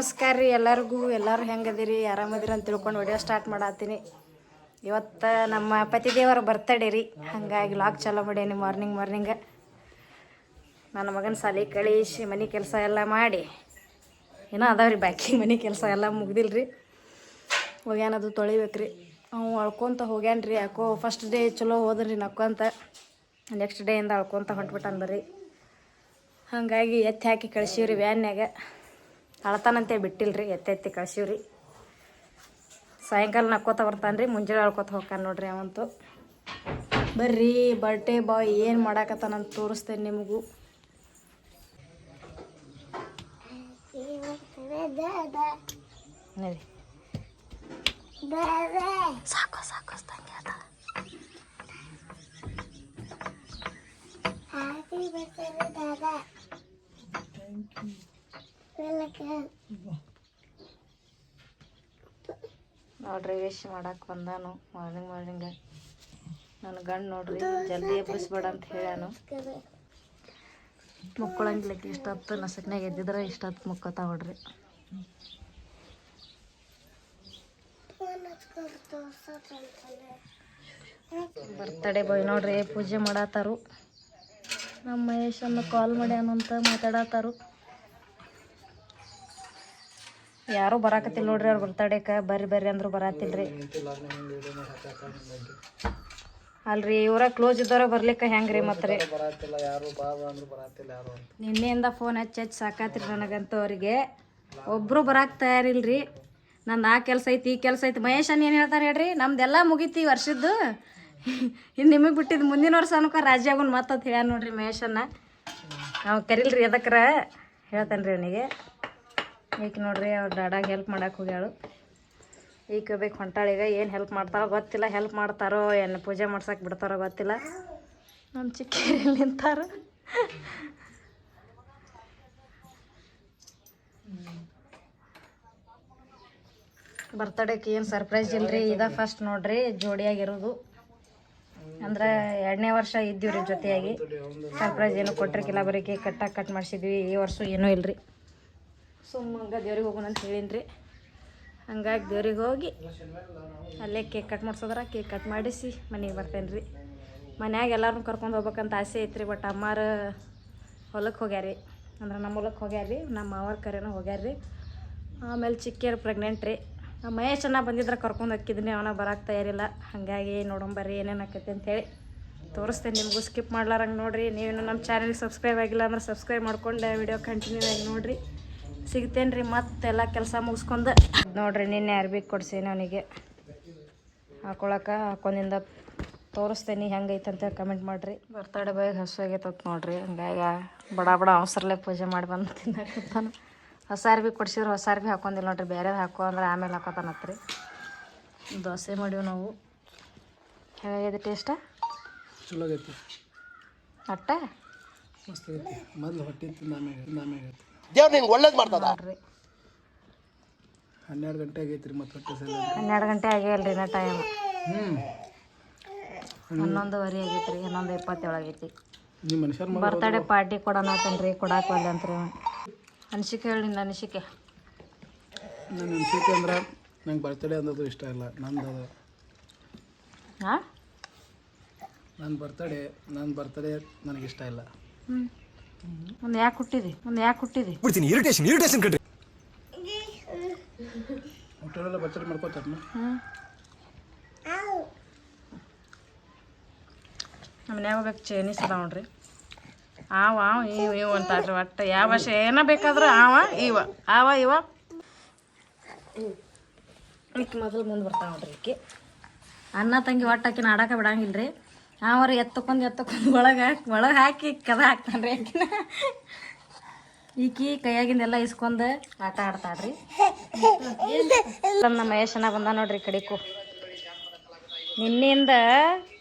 ನಮಸ್ಕಾರ ರೀ ಎಲ್ಲರಿಗೂ. ಎಲ್ಲರೂ ಹೆಂಗದಿರಿ? ಆರಾಮದಿರಿ ಅಂತ ತಿಳ್ಕೊಂಡು ವಿಡಿಯೋ ಸ್ಟಾರ್ಟ್ ಮಾಡತ್ತೀನಿ. ಇವತ್ತು ನಮ್ಮ ಪತಿದೇವರ ಬರ್ತಡೇ ರೀ. ಹಾಗಾಗಿ ಲಾಕ್ ಚಾಲೋ ಮಾಡೇನಿ ಮಾರ್ನಿಂಗ್ ಮಾರ್ನಿಂಗ ನನ್ನ ಮಗನ ಸಾಲಿ ಕಳಿಸಿ ಮನೆ ಕೆಲಸ ಎಲ್ಲ ಮಾಡಿ. ಏನೋ ಅದಾವ್ರಿ ಬಾಕಿ ಮನೆ ಕೆಲಸ ಎಲ್ಲ ಮುಗ್ದಿಲ್ಲ ರೀ ಹೋಗ್ಯಾನದು ತೊಳಿಬೇಕ್ರಿ. ಅವು ಅಳ್ಕೊತ ಹೋಗ್ಯಾನ ರೀ. ಯಾಕೋ ಫಸ್ಟ್ ಡೇ ಚಲೋ ಹೋದ್ರಿ ನಕ್ಕೊಂತ ನೆಕ್ಸ್ಟ್ ಡೇಯಿಂದ ಅಳ್ಕೊತ ಹೊಂಟ್ಬಿಟ್ಟು ಬರ್ರಿ ಹಾಗಾಗಿ ಎತ್ತಿ ಹಾಕಿ ಕಳ್ಸೀವ್ರಿ ವ್ಯಾನ್ಯಾಗ ಅಳ್ತಾನಂತೆ ಬಿಟ್ಟಿಲ್ರಿ ಎತ್ತಿ ಎತ್ತಿ ಕಳ್ಸೀವ್ರಿ. ಸಾಯಂಕಾಲ ನಕ್ಕೋತ ಬರ್ತಾನೆ ರೀ ಮುಂಜಾನೆ ಅಳ್ಕೊತ ಹೋಗ್ತಾನೆ ನೋಡ್ರಿ ಅವಂತು. ಬರ್ರಿ ಬರ್ಡೇ ಬಾಯ್ ಏನು ಮಾಡಾಕತ್ತಾನಂತ ತೋರಿಸ್ತೇನೆ ನಿಮಗೂ. ಸಾಕು ಸಾಕು ಸಾಕು ಥ್ಯಾಂಕ್ ಅದ ನೋಡ್ರಿ ವಿಶ್ ಮಾಡಕ್ಕೆ ಬಂದಾನು. ಮಾರ್ನಿಂಗ್ ಮಾರ್ನಿಂಗ್ ನನ್ನ ಗಂಡು ನೋಡ್ರಿ ಜಲ್ದಿ ಎಬ್ಬಿಸ್ಬೇಡ ಅಂತ ಹೇಳ್ಯಾನು. ಮುಕ್ಕೊಳಂಗಿಲ್ಲಕ್ಕೆ ಇಷ್ಟೊತ್ತು ನಸಕ್ನಾಗ ಎದ್ದಿದ್ರೆ ಇಷ್ಟೊತ್ತು ಮುಕ್ಕೋತಾ ನೋಡ್ರಿ. ಬರ್ತಡೇ ಬಾಯ್ ನೋಡ್ರಿ ಪೂಜೆ ಮಾಡತ್ತಾರು ನಮ್ಮ ಮಹೇಶನ್ನು ಕಾಲ್ ಮಾಡ್ಯಾನಂತ ಮಾತಾಡತ್ತಾರು ಯಾರು ಬರಾಕತ್ತಿಲ್ಲ ನೋಡ್ರಿ ಅವ್ರ ಬರ್ತಡೇಕ ಬರ್ರಿ ಬರ್ರಿ ಅಂದ್ರು ಬರಾತಿಲ್ರಿ. ಅಲ್ರಿ ಇವರ ಕ್ಲೋಸ್ ಇದ್ದವ್ರ ಬರ್ಲಿಕ್ಕ ಹೆಂಗ್ರಿ ಮತ್ರಿ? ನಿನ್ನೆಯಿಂದ ಫೋನ್ ಹಚ್ಚಿ ಹಚ್ಚಿ ಸಾಕಾತ್ರಿ ನನಗಂತೂ ಅವ್ರಿಗೆ. ಒಬ್ರು ಬರಾಕ್ ತಯಾರಿಲ್ರಿ. ನಂದು ಆ ಕೆಲಸ ಐತಿ ಈ ಕೆಲಸ ಐತಿ. ಮಹೇಶನ್ ಏನು ಹೇಳ್ತಾರೆ ಹೇಳ್ರಿ? ನಮ್ದೆಲ್ಲ ಮುಗೀತಿ ಈ ವರ್ಷದ್ದು. ಇನ್ನು ನಿಮಗೆ ಬಿಟ್ಟಿದ್ದು ಮುಂದಿನ ವರ್ಷ ಅನ್ಕೊ ರಾಜ್ಯಾಗುನ್ ಮತ್ತತ್ ಹೇಳ್ಯಾನ ನೋಡ್ರಿ ಮಹೇಶನ್ನ ನಾವು ಕರಿಲ್ರಿ ಎದಕ್ರ? ಹೇಳ್ತಾನೆ ರೀ ಅವನಿಗೆ. ಈಗ ನೋಡ್ರಿ ಅವ್ರ ಡಾಡಾಗ ಹೆಲ್ಪ್ ಮಾಡಕ್ಕೆ ಹೋಗ್ಯಾಳು. ಈಗ ಬೇಕು ಹೊಂಟಾಳೀಗ ಏನು ಹೆಲ್ಪ್ ಮಾಡ್ತಾರೋ ಗೊತ್ತಿಲ್ಲ ಹೆಲ್ಪ್ ಮಾಡ್ತಾರೋ, ಏನು ಪೂಜೆ ಮಾಡ್ಸಕ್ಕೆ ಬಿಡ್ತಾರೋ ಗೊತ್ತಿಲ್ಲ. ನಮ್ಮ ಚಿಕ್ಕೇರಿ ನಿಂತಾರ. ಬರ್ತಡೇಕ್ಕೆ ಏನು ಸರ್ಪ್ರೈಸ್ ಇಲ್ರಿ? ಇದ ಫಸ್ಟ್ ನೋಡ್ರಿ, ಜೋಡಿಯಾಗಿರೋದು. ಅಂದ್ರೆ ಎರಡನೇ ವರ್ಷ ಇದ್ದೀವ್ರಿ ಜೊತೆಯಾಗಿ. ಸರ್ಪ್ರೈಸ್ ಏನು ಕೊಟ್ಟಿರ್ಕಿಲ್ಲ, ಬರೀ ಕೇಕ್ ಕಟ್ಟಾಗಿ ಕಟ್ ಮಾಡಿಸಿದ್ವಿ. ಈ ವರ್ಷ ಏನೂ ಇಲ್ರಿ. ಸುಮ್ಮಂಗ ದೇವ್ರಿಗೆ ಹೋಗೋಣ ಅಂತ ಹೇಳೀನಿ ಹಂಗಾಗಿ ದೇವ್ರಿಗೆ ಹೋಗಿ ಅಲ್ಲೇ ಕೇಕ್ ಕಟ್ ಮಾಡ್ಸೋದ್ರ ಕೇಕ್ ಕಟ್ ಮಾಡಿಸಿ ಮನೆಗೆ ಬರ್ತೇನೆ ರೀ ಮನ್ಯಾಗ ಎಲ್ಲರೂ ಕರ್ಕೊಂಡು ಹೋಗ್ಬೇಕಂತ ಆಸೆ ಐತ್ರಿ ಬಟ್ ಅಮ್ಮಾರ ಹೊಲಕ್ಕೆ ಹೋಗ್ಯಾರಿ. ಅಂದ್ರೆ ನಮ್ಮ ಹೊಲಕ್ಕೆ ಹೋಗ್ಯಾರಿ, ನಮ್ಮ ಮಾವರ ಕರೆನೂ ರೀ ಆಮೇಲೆ ಚಿಕ್ಕಿಯರು ಪ್ರೆಗ್ನೆಂಟ್ ರೀ. ನಮ್ಮ ಅನ್ನ ಬಂದಿದ್ರೆ ಕರ್ಕೊಂಡು ಹಾಕಿದ್ದೀನಿ ಅವನ ಬರಕ್ಕೆ ತಯಾರಿಲ್ಲ. ಹಾಗಾಗಿ ನೋಡಂಬರ್ರಿ ಏನೇನು ಆಕೈತೆ ಅಂತೇಳಿ ತೋರಿಸ್ತೇನೆ ನಿಮಗೂ ಸ್ಕಿಪ್ ಮಾಡ್ಲಾರಂಗೆ ನೋಡಿರಿ. ನೀವೇನು ನಮ್ಮ ಚಾನಲ್ಗೆ ಸಬ್ಸ್ಕ್ರೈಬ್ ಆಗಿಲ್ಲ ಅಂದ್ರೆ ಸಬ್ಸ್ಕ್ರೈಬ್ ಮಾಡ್ಕೊಂಡು ವಿಡಿಯೋ ಕಂಟಿನ್ಯೂ ಆಗಿ ನೋಡಿರಿ. ಸಿಗ್ತೇನೆ ರೀ ಮತ್ತೆಲ್ಲ ಕೆಲಸ ಮುಗಿಸ್ಕೊಂಡು. ನೋಡ್ರಿ ನಿನ್ನೆ ಅರ್ಬಿ ಕೊಡಿಸಿ ಅವನಿಗೆ. ಹಾಕೊಳಕ್ಕೆ ಹಾಕೊಂಡಿಂದ ತೋರಿಸ್ತೇನೆ ಹೆಂಗೈತೆ ಅಂತ ಕಮೆಂಟ್ ಮಾಡಿರಿ. ಬರ್ತಡೇ ಬಾಯಿಗೆ ಹಸು ಆಗೈತೆ ನೋಡ್ರಿ. ಹಂಗಾಗಿ ಬಡ ಬಡ ಅವಸರಲ್ಲೇ ಪೂಜೆ ಮಾಡಿ ಬಂದು ತಿನ್ನಕತ್ತಾನ. ಹೊಸ ಅರ್ಬಿ ಕೊಡ್ಸಿದ್ರೆ ಹೊಸ ಅರ್ಬಿ ಹಾಕೊಂಡಿಲ್ಲ ನೋಡ್ರಿ. ಬೇರೆ ಹಾಕೋ ಅಂದ್ರೆ ಆಮೇಲೆ ಹಾಕೋತಾನತ್ರಿ. ದೋಸೆ ಮಾಡೀವಿ ನಾವು. ಹೇಗಾಗಿದೆ ಟೇಸ್ಟ ಚಲೋ ಆಗೈತಿ. ಅಟ್ಟ? ಮೊದ್ಲು ಹೊಟ್ಟೆ ಆಗೈತಿ. ದೇವ್ರು ನಿಂಗೆ ಒಳ್ಳೇದು ಮಾಡ್ತದ? ಹನ್ನೆರಡು ಗಂಟೆ ಆಗೈತ್ರಿ ರೀ ಮತ್ತೆ ಹೊಟ್ಟೆ ಸಲ ಹನ್ನೆರಡು ಗಂಟೆ ಆಗಿಲ್ರಿ ನಾ ಟೈಮ್ ಹ್ಞೂ ಹನ್ನೊಂದುವರೆ ಆಗೈತ್ರಿ ರೀ ಹನ್ನೊಂದು ಇಪ್ಪತ್ತೇಳು ಆಗೈತಿ ನಿಮ್ಮ ಮನುಷ್ಯರು ಬರ್ತಡೇ ಪಾರ್ಟಿ ಕೊಡೋಣ ಅಂತನ್ರಿ ಕೊಡಾಕ್ ಬಂದಂತ್ರಿ ಅನಿಸಿಕೆ ಹೇಳಿ ನಿನ್ನ ಅನಿಸಿಕೆ. ನನ್ನ ಅನಿಸಿಕೆ ಅಂದ್ರೆ ನಂಗೆ ಬರ್ತಡೇ ಅನ್ನೋದು ಇಷ್ಟ ಇಲ್ಲ ನಂದು ಅದು. ಹಾಂ ನನ್ನ ಬರ್ತಡೇ ನನ್ನ ಬರ್ತಡೇ ನನಗಿಷ್ಟ ಇಷ್ಟ ಇಲ್ಲ. ಹ್ಞೂ ಒಂದು ಯಾಕೆ ಹುಟ್ಟಿದಿ? ಒಂದು ಯಾಕೆ ಹುಟ್ಟಿದಿ? ನಮ್ಮ ಮನ್ಯಾಗ ಚೈನೀಸ್ ಅದಾವ ನೋಡ್ರಿ. ಆವ ಆವ ಇವ್ ಇವ್ ಅಂತಾರ್ರಿ ಒಟ್ಟು. ಯಾವ ಭಾಷೆ ಏನ ಬೇಕಾದ್ರೆ ಆವ ಇವ ಆವ ಇವ ಈಕಿ ಮೊದಲು ಮುಂದೆ ಬರ್ತಾವ ನೋಡ್ರಿ ಈಕಿ. ಅನ್ನ ತಂಗಿ ಒಟ್ಟಾಕಿನ ಆಕಿನ ಆಡಕ್ಕೆ ಬಿಡಂಗಿಲ್ಲ ರೀ ಅವ್ರು ಎತ್ತಕೊಂಡ್ ಎತ್ತಕೊಂಡ್ ಒಳಗೆ ಹಾಕಿ ಒಳಗೆ ಹಾಕಿ ಕದ ಹಾಕ್ತಾನ್ರಿ ಆಕಿನ. ಈಕಿ ಕೈಯಾಗಿಂದೆಲ್ಲ ಇಸ್ಕೊಂಡು ಆಟ ಆಡ್ತಾಳ್ರಿ. ನಮ್ಮ ಮಹೇಶನ ಬಂದ ನೋಡ್ರಿ ಕಡಿಕು. ನಿನ್ನಿಂದ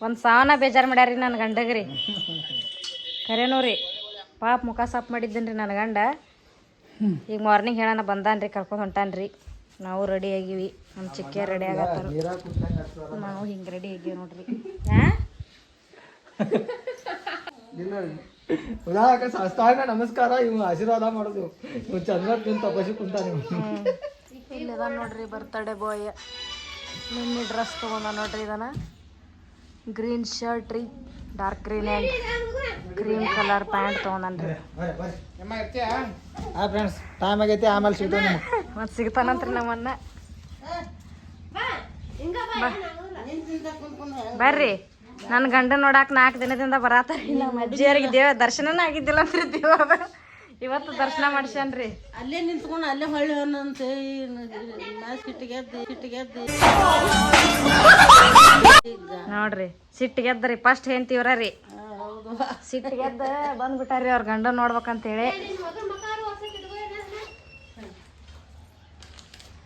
ಒಂದು ಸಾವನ ಬೇಜಾರು ಮಾಡ್ಯಾರಿ ನನ್ನ ಗಂಡಗ್ರಿ. ಖರೇನೂ ರೀ ಪಾಪ ಮುಖ ಸಾಪ್ ಮಾಡಿದ್ದೇನ್ರಿ ನನ್ನ ಗಂಡ. ಈಗ ಮಾರ್ನಿಂಗ್ ಹೇಳೋಣ ಬಂದಾನ್ರಿ, ಕರ್ಕೊಂಡು ಹೊಂಟಾನ್ರಿ. ನಾವು ರೆಡಿ ಆಗಿವಿ. ನಮ್ಮ ಚಿಕ್ಕ ರೆಡಿ ಆಗತ್ತಾರ. ನಾವು ಹಿಂಗೆ ರೆಡಿ ಆಗಿವಿ ನೋಡ್ರಿ. ಹಾಂ? ಉದಾಹರಣೆ ಸಾಷ್ಟಾಂಗ ನಮಸ್ಕಾರ ಇವ್ ಆಶೀರ್ವಾದ ಮಾಡೋದು. ಇವ್ ಚಂದ್ರ ತಿಂತ ತಪಸಿ ಕುಂತ ನೀವು ಇಲ್ಲದ ನೋಡ್ರಿ ಬರ್ತಡೇ ಬಾಯ್ ನಿನ್ನೆ ಡ್ರೆಸ್ ತಗೊಂಡ ನೋಡ್ರಿ ಇದನ್ನ. ಗ್ರೀನ್ ಶರ್ಟ್ ರೀ dark green and green colour pant ತೊಗೊಂಡನ್ರಿ. ಹಾಂ ಫ್ರೆಂಡ್ಸ್ ಟೈಮ್ ಆಗೈತಿ ಆಮೇಲೆ ಸಿಗ್ತಾನೆ ಮತ್ತೆ ಮತ್ತು ಸಿಗ್ತಾನಂತ್ರಿ ನಮ್ಮನ್ನ. ಬರ್ರಿ. ನನ್ನ ಗಂಡ ನೋಡಾಕ ನಾಲ್ಕು ದಿನದಿಂದ ಬರಾತಾರ ನಮ್ಮ ಅಜ್ಜಿಯರಿಗೆ ದೇವ ದರ್ಶನನ ಆಗಿದ್ದಿಲ್ಲ ಅಂದ್ರೆ ದೇವ ಇವತ್ತು ದರ್ಶನ ಮಾಡ್ಸ್ಯಾನ್ರಿ. ಅಲ್ಲೇ ನಿಂತ್ಕೊಂಡು ಅಲ್ಲೇ ಹೊಳ್ಳಿ ಎದ್ದು ನೋಡ್ರಿ ಸಿಟ್ಟು ಎದ್ದರಿ ಫಸ್ಟ್ ಹೆಂಡ್ತಿವ್ರ ರೀ. ಸಿಟ್ಟಿಗೆ ಎದ್ದ ಬಂದ್ಬಿಟ್ಟಾರಿ ಅವ್ರ ಗಂಡ ನೋಡ್ಬೇಕಂತೇಳಿ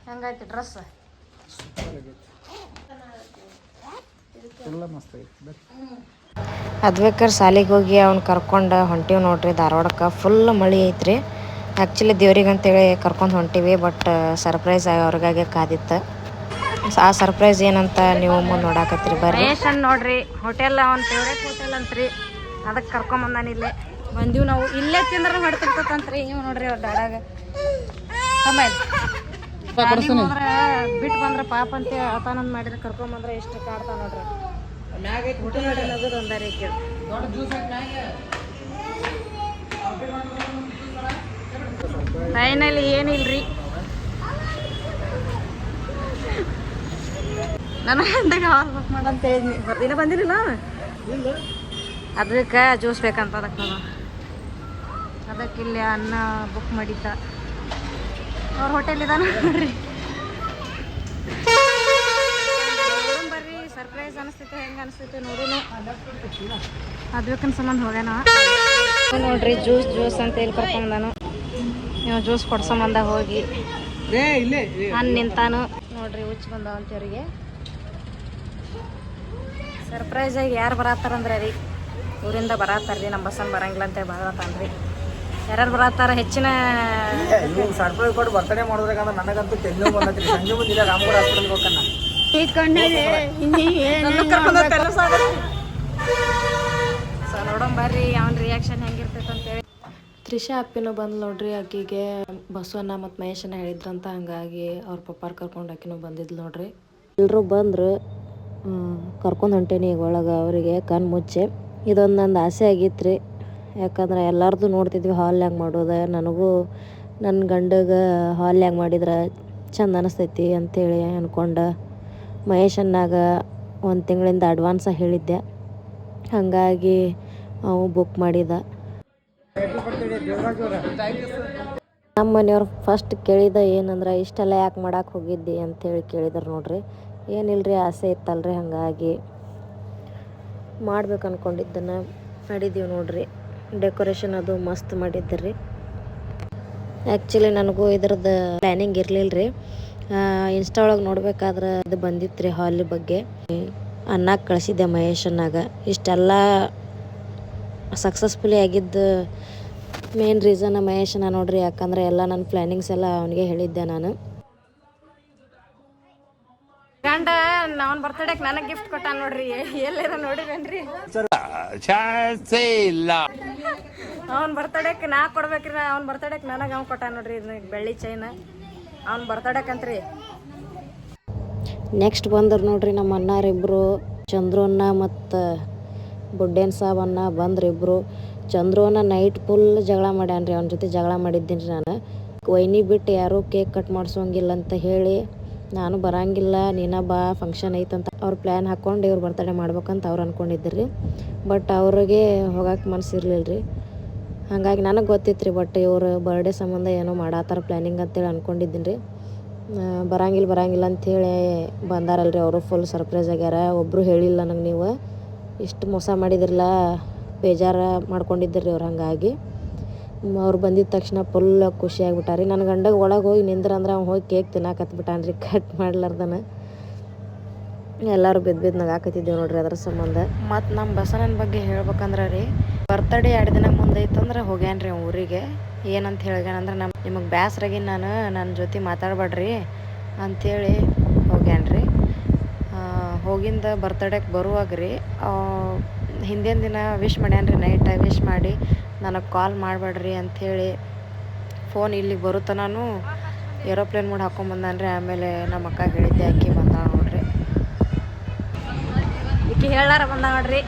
ಹೆಂಗಾಯ್ತು ಡ್ರೆಸ್. ಎಲ್ಲ ಮಸ್ತ್ ಅದ್ಬೇಕಾರೆ ಸಾಲಿಗೆ ಹೋಗಿ ಅವ್ನ ಕರ್ಕೊಂಡು ಹೊಂಟಿವಿ ನೋಡ್ರಿ ಧಾರವಾಡಕ್ಕೆ. ಫುಲ್ ಮಳೆ ಐತ್ರಿ. ಆ್ಯಕ್ಚುಲಿ ದೇವ್ರಿಗೆ ಅಂತೇಳಿ ಕರ್ಕೊಂಡು ಹೊಂಟಿವಿ ಬಟ್ ಸರ್ಪ್ರೈಸ್ ಆಗಿ ಅವ್ರಿಗಾಗೆ ಕಾದಿತ್ತು. ಆ ಸರ್ಪ್ರೈಸ್ ಏನಂತ ನೀವು ಮುಂದೆ ನೋಡಾಕತ್ರಿ ಬರ್ರಿ. ನೋಡ್ರಿ ಹೋಟೆಲ್ ಅವ್ನ ಫೇವ್ರೇಟ್ ಹೋಟೆಲ್ ಅಂತ್ರಿ. ಅದಕ್ಕೆ ಕರ್ಕೊಂಬಂದಾನ ಇಲ್ಲೇ. ಬಂದೀವಿ ನಾವು. ಇಲ್ಲೇ ತಿಂದ್ರೆ ಹೊಡ್ತಿರ್ತಂತ್ರಿ ನೀವು ನೋಡ್ರಿ ಅವ್ರ ಡಾಡಾಗ ಬಿಟ್ಟು ಬಂದ್ರೆ ಪಾಪ ಅಂತ ಅತಾನಂದ್ ಮಾಡಿದ್ರೆ ಕರ್ಕೊಂಬಂದ್ರೆ ಎಷ್ಟು ಕಾಡ್ತಾವ ನೋಡ್ರಿ. ಹೋಟೆಲ್ ಹೋಟೆಲ್ ಒಂದಾರಿ ಕೇಳಿ ಫೈನಲಿ ಏನಿಲ್ರಿ? ನನ್ನ ಗಂಡಗೆ ಹಾಲ್ ಬುಕ್ ಮಾಡಂತ ಹೇಳಿದ್ನಿ ಬರ್ದಿನ ಬಂದಿರಲಿಲ್ಲ ಅದಕ್ಕೆ ಜ್ಯೂಸ್ ಬೇಕಂತ ಅದಕ್ಕೆ ಅದಕ್ಕೆ ಇಲ್ಲಿ ಅನ್ನ ಬುಕ್ ಮಾಡಿದ್ದ. ಅವ್ರ ಹೋಟೆಲ್ ಇದಾನ ನೋಡ್ರಿ ನೋಡೋಣ ಬರ್ರಿ ಸರ್ಪ್ರೈಸ್ ಅನಿಸ್ತೈತೆ ಹೆಂಗೆ ಅನಿಸ್ತೈತೆ ನೋಡೋಣ ಅದ್ಬೇಕನ್ ಸಂಬಂಧ ಹೋಗ್ಯಾನ. ನೋಡ್ರಿ ಜ್ಯೂಸ್ ಜ್ಯೂಸ್ ಅಂತ ಹೇಳಿ ಕರ್ಕೊಂಡಾನು ನೀವು ಜ್ಯೂಸ್ ಕೊಡ್ಸಂಬಂದ ಹೋಗಿ. ಇಲ್ಲೇ ನಾನು ನಿಂತಾನು. ನೋಡ್ರಿ ಹುಚ್ಚು ಬಂದಾವ ಅಂತವರಿಗೆ ಸರ್ಪ್ರೈಸ್ ಆಗಿ ಯಾರು ಬರತ್ತಾರಂದ್ರೆ ರೀ. ಊರಿಂದ ಬರತ್ತಾರ ರೀ ನಮ್ಮ ಬಸ್ಸನ್ ಬರಂಗಿಲ್ಲ ಅಂತ ಬರತ್ತಾನ್ರಿ ಯಾರ್ಯಾರು ಬರತ್ತಾರ ಹೆಚ್ಚಿನ ಸರ್ಪ್ರೈಸ್ ಕೊಟ್ಟು ಬರ್ತಡೇ ಮಾಡೋದ್ರಾಗ ನನಗಂತೂ ತೆಂಗು ಬಂದೈತಿ ಸಂಜೆ ಮುಂದಿಲ್ಲ ರಾಮಗೌಡ ಹಾಸ್ಪಿಟಲ್ಗೆ ಸೊ ನೋಡೋಣ ಬರ್ರಿ ಅವನ ರಿಯಾಕ್ಷನ್ ಹೆಂಗಿರ್ತೈತೆ ಅಂತೇಳಿ. ತ್ರಿಷಾ ಅಪ್ಪಿನೂ ಬಂದು ನೋಡ್ರಿ ಆಕಿಗೆ ಬಸವಣ್ಣ ಮತ್ತು ಮಹೇಶನ ಹೇಳಿದ್ರಂತ ಹಂಗಾಗಿ ಅವ್ರ ಪಪ್ಪಾರ್ ಕರ್ಕೊಂಡು ಆಕಿನೂ ಬಂದಿದ್ಲು ನೋಡ್ರಿ. ಎಲ್ಲರೂ ಬಂದರು ಕರ್ಕೊಂಡು ಹೊಂಟೇನಿ ಈಗ ಒಳಗೆ ಅವರಿಗೆ ಕಣ್ಣು ಮುಚ್ಚೆ. ಇದೊಂದು ನಂದು ಆಸೆ ಆಗಿತ್ತು ರೀ ಯಾಕಂದ್ರೆ ಎಲ್ಲರದು ನೋಡ್ತಿದ್ವಿ ಹಾಲ್ನ್ಯಾಗ ಮಾಡೋದು ನನಗೂ ನನ್ನ ಗಂಡಗೆ ಹಾಲ್ನ್ಯಾಗ ಮಾಡಿದ್ರೆ ಚಂದ ಅನಿಸ್ತೈತಿ ಅಂತೇಳಿ ಅಂದ್ಕೊಂಡು ಮಹೇಶನ್ನಾಗ ಒಂದು ತಿಂಗಳಿಂದ ಅಡ್ವಾನ್ಸ ಹೇಳಿದ್ದೆ. ಹಾಗಾಗಿ ಅವು ಬುಕ್ ಮಾಡಿದ. ನಮ್ಮ ಮನೆಯವ್ರು ಫಸ್ಟ್ ಕೇಳಿದ ಏನಂದ್ರೆ, ಇಷ್ಟೆಲ್ಲ ಯಾಕೆ ಮಾಡಕ್ಕೆ ಹೋಗಿದ್ದಿ? ಅಂತೇಳಿ ಕೇಳಿದ್ರು ನೋಡ್ರಿ. ಏನಿಲ್ಲರಿ ಆಸೆ ಇತ್ತಲ್ರಿ, ಹಾಗಾಗಿ ಮಾಡ್ಬೇಕು ಅನ್ಕೊಂಡಿದ್ದನ್ನು ಮಾಡಿದ್ದೀವಿ ನೋಡ್ರಿ. ಡೆಕೋರೇಷನ್ ಅದು ಮಸ್ತ್ ಮಾಡಿದ್ರಿ. ಆ್ಯಕ್ಚುಲಿ ನನಗೂ ಇದ್ರದ್ದು ಪ್ಲ್ಯಾನಿಂಗ್ ಇರಲಿಲ್ಲ ರೀ ಇನ್ಸ್ಟಾ ಒಳಗೆ ನೋಡ್ಬೇಕಾದ್ರೆ ಅದು ಬಂದಿತ್ತು ರೀ ಹಾಲ್ ಬಗ್ಗೆ. ಅನ್ನಕ್ಕೆ ಕಳಿಸಿದ್ದೆ ಮಹೇಶನ್ನಾಗ ಇಷ್ಟೆಲ್ಲ ಸಕ್ಸಸ್ಫುಲಿ ಆಗಿದ್ದು ಮೇನ್ ರೀಸನ್ ಮಹೇಶನ ನೋಡ್ರಿ ಯಾಕಂದ್ರೆ ಎಲ್ಲ ನನ್ನ ಪ್ಲಾನಿಂಗ್ಸ್ ಎಲ್ಲ ಅವನಿಗೆ ಹೇಳಿದ್ದೆ ನಾನು. ಗಂಡ ಅವನ ಬರ್ತಡೇಕ್ ನನಗೆ ಗಿಫ್ಟ್ ಕೊಟ್ಟ ನೋಡ್ರಿ. ಎಲ್ಲೇನ ಅವನ ಬರ್ತಡೇಕ್ ನಾ ಕೊಡ್ಬೇಕ್ರಿ ಅವ್ನ ಬರ್ತಡೇಕ್ ನನಗೆ ಅವ್ನು ಕೊಟ್ಟ ನೋಡ್ರಿ ಇದ್ನ ಬೆಳ್ಳಿ ಚೈನ್ ಅವ್ನ ಬರ್ತಾಡಕಂತ್ರಿ. ನೆಕ್ಸ್ಟ್ ಬಂದ್ರು ನೋಡ್ರಿ ನಮ್ಮ ಅಣ್ಣಾರಿಬ್ರು ಚಂದ್ರನ್ನ ಮತ್ತು ಬುಡ್ಡೇನ್ ಸಾಬನ್ನ ಬಂದ್ರು ಇಬ್ರು. ಚಂದ್ರನ ನೈಟ್ ಫುಲ್ ಜಗಳ ಮಾಡ್ಯಾನ್ರಿ, ಅವನ ಜೊತೆ ಜಗಳ ಮಾಡಿದ್ದೀನಿ ನಾನು. ವೈನಿ ಬಿಟ್ಟು ಯಾರೂ ಕೇಕ್ ಕಟ್ ಮಾಡಿಸೋಂಗಿಲ್ಲ ಅಂತ ಹೇಳಿ, ನಾನು ಬರಂಗಿಲ್ಲ, ನೀನ ಬಾ ಫಂಕ್ಷನ್ ಐತಂತ ಅವ್ರು ಪ್ಲ್ಯಾನ್ ಹಾಕ್ಕೊಂಡು ಇವ್ರು ಬರ್ತಡೆ ಮಾಡ್ಬೇಕಂತ ಅವ್ರು ಅಂದ್ಕೊಂಡಿದ್ದಿರಿ ರೀ ಬಟ್ ಅವ್ರಿಗೆ ಹೋಗಕ್ಕೆ ಮನಸ್ಸಿರ್ಲಿಲ್ಲ ರೀ ಹಾಗಾಗಿ ನನಗೆ ಗೊತ್ತಿತ್ತು ರೀ ಬಟ್ ಇವರು ಬರ್ಡೇ ಸಂಬಂಧ ಏನೋ ಮಾಡಾತಾರ ಪ್ಲ್ಯಾನಿಂಗ್ ಅಂತೇಳಿ ಅಂದ್ಕೊಂಡಿದ್ದೀನಿ ರೀ ಬರಂಗಿಲ್ಲ ಬರಂಗಿಲ್ಲ ಅಂಥೇಳಿ ಬಂದಾರಲ್ರಿ ಅವರು ಫುಲ್ ಸರ್ಪ್ರೈಸ್ ಆಗ್ಯಾರ. ಒಬ್ಬರು ಹೇಳಿಲ್ಲ ನನಗೆ ನೀವು. ಇಷ್ಟು ಮೋಸ ಮಾಡಿದ್ರಲ್ಲ, ಬೇಜಾರ ಮಾಡ್ಕೊಂಡಿದ್ದಿರಿ ಅವ್ರು ಹಾಗಾಗಿ. ಅವ್ರು ಬಂದಿದ್ದ ತಕ್ಷಣ ಫುಲ್ ಖುಷಿ ಆಗ್ಬಿಟ್ಟಾರಿ. ನನ್ನ ಗಂಡಗೆ ಒಳಗೆ ಹೋಗಿ ನಿಂದ್ರ ಅಂದ್ರೆ ಅವ್ನು ಹೋಗಿ ಕೇಕ್ ತಿನ್ನಾಕತ್ಬಿಟ್ಟಾನ್ರಿ ಕಟ್ ಮಾಡ್ಲಾರ್ದನ. ಎಲ್ಲರೂ ಬಿದ್ದು ಬಿದ್ದು ನಗಾಕತ್ತಿದ್ದೇವೆ ನೋಡ್ರಿ ಅದ್ರ ಸಂಬಂಧ. ಮತ್ತು ನಮ್ಮ ಬಸವನ ಬಗ್ಗೆ ಹೇಳ್ಬೇಕಂದ್ರೆ ರೀ ಬರ್ತಡೇ ಎರಡು ದಿನ ಮುಂದೆ ಐತಂದ್ರೆ ಹೋಗ್ಯಾನ್ರಿ ಊರಿಗೆ. ಏನಂತ ಹೇಳ್ಯಾನಂದ್ರೆ ನಮ್ಮ ನಿಮಗೆ ಬ್ಯಾಸ್ರಾಗಿ ನಾನು ನನ್ನ ಜೊತೆ ಮಾತಾಡಬೇಡ್ರಿ ಅಂಥೇಳಿ ಹೋಗ್ಯಾನ್ರಿ ಹೋಗಿಂದ ಬರ್ತಡೇಗೆ ಬರುವಾಗ ರೀ ಹಿಂದಿನ ದಿನ ವಿಶ್ ಮಾಡ್ಯಾನ್ರಿ ನೈಟ್ ವಿಶ್ ಮಾಡಿ ನನಗೆ ಕಾಲ್ ಮಾಡಬೇಡ್ರಿ ಅಂಥೇಳಿ ಫೋನ್ ಇಲ್ಲಿಗೆ ನಾನು ಏರೋಪ್ಲೇನ್ ಮೂಡ್ ಹಾಕೊಂಬಂದಾನ್ರಿ ಆಮೇಲೆ ನಮ್ಮ ಅಕ್ಕ ಹೇಳಿದ್ದೆ, ಅಕ್ಕಿ ಬಂದ ನೋಡ್ರಿ. ಈಕೆ ಹೇಳಾರ ಬಂದ ನೋಡ್ರಿ.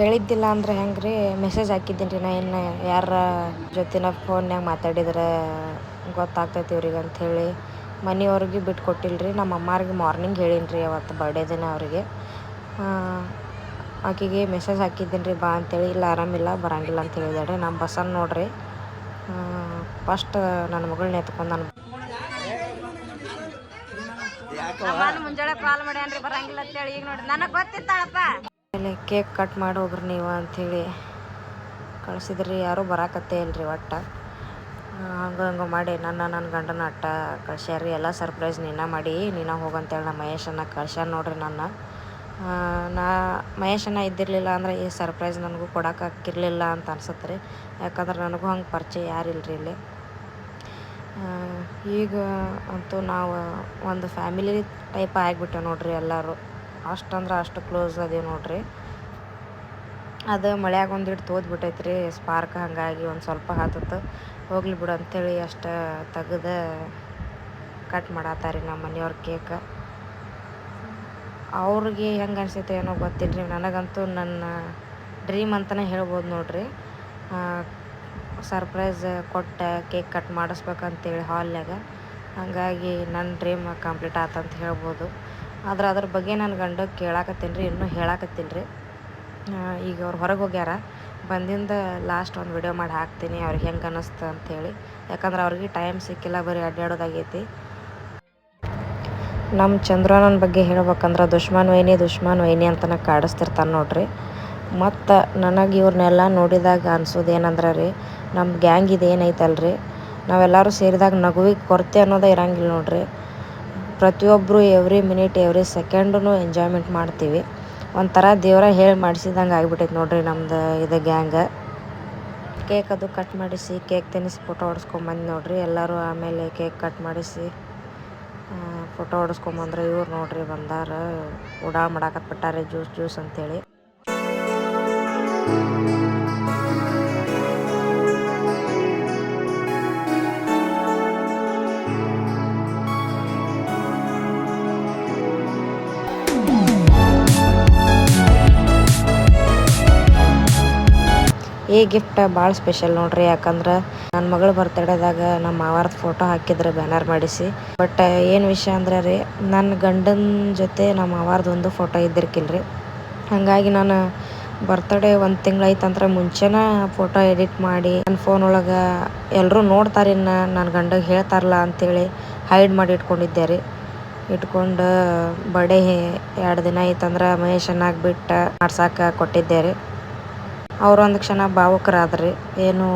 ಹೇಳಿದ್ದಿಲ್ಲ ಅಂದ್ರೆ ಹೆಂಗೆ ರೀ ಮೆಸೇಜ್ ಹಾಕಿದ್ದೀನಿ ರೀ ನಾ ಇನ್ನು ಯಾರ ಜೊತೆನ ಫೋನ್ಯಾಗ ಮಾತಾಡಿದ್ರೆ ಗೊತ್ತಾಗ್ತೈತಿ ಇವ್ರಿಗೆ ಅಂಥೇಳಿ ಮನೆಯವ್ರಿಗೆ ಬಿಟ್ಟು ರೀ ನಮ್ಮ ಅಮ್ಮಾರಿಗೆ ಮಾರ್ನಿಂಗ್ ಹೇಳೀನಿ ರೀ ಅವತ್ತು ಬರ್ಡೇ ದಿನ ಅವರಿಗೆ. ಆಕೆಗೆ ಮೆಸೇಜ್ ಹಾಕಿದ್ದೀನಿ ರೀ ಬಾ ಅಂತೇಳಿ ಇಲ್ಲ ಆರಾಮಿಲ್ಲ ಬರಂಗಿಲ್ಲ ಅಂತ ಹೇಳಿದಾಳೆ. ನಮ್ಮ ಬಸನ್ ನೋಡ್ರಿ. ಫಸ್ಟ್ ನನ್ನ ಮಗಳನ್ನ ಎತ್ಕೊಂಡು ನಾನು ಮುಂಜಾನೆ ಕಾಲ್ ಮಾಡ್ಯಾನ್ರಿ ಬರಂಗಿಲ್ಲ ಅಂತೇಳಿ ಈಗ ನೋಡ್ರಿ ನನಗೆ ಗೊತ್ತಿತ್ತಾಳಪ್ಪ. ಆಮೇಲೆ ಕೇಕ್ ಕಟ್ ಮಾಡಿ ಹೋಗ್ರಿ ನೀವು ಅಂಥೇಳಿ ಕಳಿಸಿದ್ರಿ, ಯಾರೂ ಬರಕತ್ತೆ ಇಲ್ರಿ ಒಟ್ಟು. ಹಂಗೆ ಹಂಗೆ ಮಾಡಿ ನನ್ನ ನನ್ನ ಗಂಡನ ಅಟ್ಟ ಕಳ್ಸ್ಯಾರಿ, ಎಲ್ಲ ಸರ್ಪ್ರೈಸ್ ನೀನು ಮಾಡಿ, ನೀನ ಹೋಗಂತೇಳಿ ನಮ್ಮ ಮಹೇಶನ್ನ ಕಳ್ಸ್ಯಾನ ನೋಡ್ರಿ ನನ್ನ. ನಾ ಮಹೇಶನ ಇದ್ದಿರಲಿಲ್ಲ ಅಂದ್ರೆ ಈ ಸರ್ಪ್ರೈಸ್ ನನಗೂ ಕೊಡಕ್ಕೆ ಆಕಿರ್ಲಿಲ್ಲ ಅಂತ ಅನ್ಸುತ್ತೆ ರೀ ಯಾಕಂದ್ರೆ ನನಗೂ ಹಂಗೆ ಪರಿಚಯ ಯಾರಿಲ್ರಿ ಇಲ್ಲಿ. ಈಗ ಅಂತೂ ನಾವು ಒಂದು ಫ್ಯಾಮಿಲಿ ಟೈಪ್ ಆಗಿಬಿಟ್ಟೆ ನೋಡ್ರಿ ಎಲ್ಲರೂ. ಅಷ್ಟಂದ್ರೆ ಅಷ್ಟು ಕ್ಲೋಸ್ ಅದೀವಿ ನೋಡಿರಿ. ಅದು ಮಳೆಯಾಗ ಒಂದಿಟ್ಟು ತೋದ್ಬಿಟ್ಟೈತೆ ರೀ ಸ್ಪಾರ್ಕ್ ಹಾಗಾಗಿ ಒಂದು ಸ್ವಲ್ಪ ಹತ್ತತ್ತು ಹೋಗ್ಲಿ ಬಿಡು ಅಂಥೇಳಿ ಅಷ್ಟು ತೆಗ್ದು ಕಟ್ ಮಾಡತ್ತಾರೀ ನಮ್ಮ ಮನೆಯವ್ರ ಕೇಕ್. ಅವ್ರಿಗೆ ಹೆಂಗೆ ಅನಿಸೈತೆ ಏನೋ ಗೊತ್ತಿಲ್ಲ ರೀ ನನಗಂತೂ ನನ್ನ ಡ್ರೀಮ್ ಅಂತಲೇ ಹೇಳ್ಬೋದು ನೋಡಿರಿ. ಸರ್ಪ್ರೈಸ್ ಕೊಟ್ಟ ಕೇಕ್ ಕಟ್ ಮಾಡಿಸ್ಬೇಕಂತೇಳಿ ಹಾಲ್ನಾಗ ಹಾಗಾಗಿ ನನ್ನ ಡ್ರೀಮ್ ಕಂಪ್ಲೀಟ್ ಆತಂತ ಹೇಳ್ಬೋದು. ಆದ್ರೆ ಅದ್ರ ಬಗ್ಗೆ ನನ್ನ ಗಂಡ ಕೇಳಾಕತ್ತೀನಿ ರೀ ಇನ್ನೂ ಹೇಳಾಕತ್ತೀನಿ. ರೀ ಈಗ ಅವ್ರು ಹೊರಗೆ ಹೋಗ್ಯಾರ. ಬಂದಿಂದ ಲಾಸ್ಟ್ ಒಂದು ವಿಡಿಯೋ ಮಾಡಿ ಹಾಕ್ತೀನಿ, ಅವ್ರಿಗೆ ಹೆಂಗೆ ಅನ್ನಿಸ್ತು ಅಂಥೇಳಿ ಯಾಕಂದ್ರೆ ಅವ್ರಿಗೆ ಟೈಮ್ ಸಿಕ್ಕಿಲ್ಲ, ಬರೀ ಅಡ್ಡಾಡೋದಾಗೈತಿ ನಮ್ಮ ಚಂದ್ರನನ್ನ ಬಗ್ಗೆ ಹೇಳ್ಬೇಕಂದ್ರೆ ದುಶ್ಮನ್ ವೈನಿ ದುಶ್ಮನ್ ವೈನಿ ಅಂತನ ಕಾಡಿಸ್ತಿರ್ತಾನೆ ನೋಡ್ರಿ. ಮತ್ತು ನನಗೆ ಇವ್ರನ್ನೆಲ್ಲ ನೋಡಿದಾಗ ಅನ್ಸೋದು ಏನಂದ್ರೆ ರೀ ನಮ್ಮ ಗ್ಯಾಂಗ್ ಇದು ಏನೈತಲ್ರಿ ನಾವೆಲ್ಲರೂ ಸೇರಿದಾಗ ನಗುವಿಗೆ ಕೊರತೆ ಅನ್ನೋದೇ ಇರಂಗಿಲ್ಲ ನೋಡ್ರಿ. ಪ್ರತಿಯೊಬ್ಬರು ಎವ್ರಿ ಮಿನಿಟ್ ಎವ್ರಿ ಸೆಕೆಂಡೂ ಎಂಜಾಯ್ಮೆಂಟ್ ಮಾಡ್ತೀವಿ. ಒಂಥರ ದೇವರ ಹೇಳಿ ಮಾಡಿಸಿದಂಗೆ ಆಗ್ಬಿಟ್ಟೈತೆ ನೋಡ್ರಿ ನಮ್ದು ಇದು ಗ್ಯಾಂಗ ಕೇಕ್ ಅದು ಕಟ್ ಮಾಡಿಸಿ ಕೇಕ್ ತಿನ್ನಿಸಿ ಫೋಟೋ ಹೊಡ್ಸ್ಕೊಂಬಂದು ನೋಡ್ರಿ. ಎಲ್ಲರೂ ಆಮೇಲೆ ಕೇಕ್ ಕಟ್ ಮಾಡಿಸಿ ಫೋಟೋ ಹೊಡ್ಸ್ಕೊಂಬಂದ್ರೆ ಇವ್ರು ನೋಡ್ರಿ ಬಂದಾರ. ಉಡಾ ಮಾಡಾಕತ್ ಬಿಟ್ಟಾರೆ ಜ್ಯೂಸ್ ಜ್ಯೂಸ್ ಅಂತೇಳಿ. ಈ ಗಿಫ್ಟ್ ಭಾಳ ಸ್ಪೆಷಲ್ ನೋಡ್ರಿ, ಯಾಕಂದ್ರೆ ನನ್ನ ಮಗಳ ಬರ್ತಡೇದಾಗ ನಮ್ಮ ಮಾವಾರದ ಫೋಟೋ ಹಾಕಿದ್ರು ಬ್ಯಾನರ್ ಮಾಡಿಸಿ. ಬಟ್ ಏನು ವಿಷಯ ಅಂದ್ರೆ ರೀ ನನ್ನ ಗಂಡನ ಜೊತೆ ನಮ್ಮ ಮಾವಾರದ ಒಂದು ಫೋಟೋ ಇದ್ದಿರ್ಕಿಲ್ರಿ. ಹಾಗಾಗಿ ನಾನು ಬರ್ತಡೇ ಒಂದು ತಿಂಗಳೈತಂದ್ರೆ ಮುಂಚೆನೇ ಫೋಟೋ ಎಡಿಟ್ ಮಾಡಿ ನನ್ನ ಫೋನ್ ಒಳಗೆ ಎಲ್ಲರೂ ನೋಡ್ತಾರೆ ಇನ್ನ ನನ್ನ ಗಂಡಗೆ ಹೇಳ್ತಾರಲ್ಲ ಅಂತೇಳಿ ಹೈಡ್ ಮಾಡಿ ಇಟ್ಕೊಂಡಿದ್ದೆ ರೀ. ಇಟ್ಕೊಂಡು ಬರ್ಡೇ ಎರಡು ದಿನ ಆಯ್ತಂದ್ರೆ ಮಹೇಶನ್ನಾಗಿ ಬಿಟ್ಟು ಮಾಡ್ಸಕ್ಕೆ ಕೊಟ್ಟಿದ್ದೆ ರೀ. ಅವ್ರು ಒಂದು ಕ್ಷಣ ಭಾವುಕರಾದ್ರಿ. ಏನು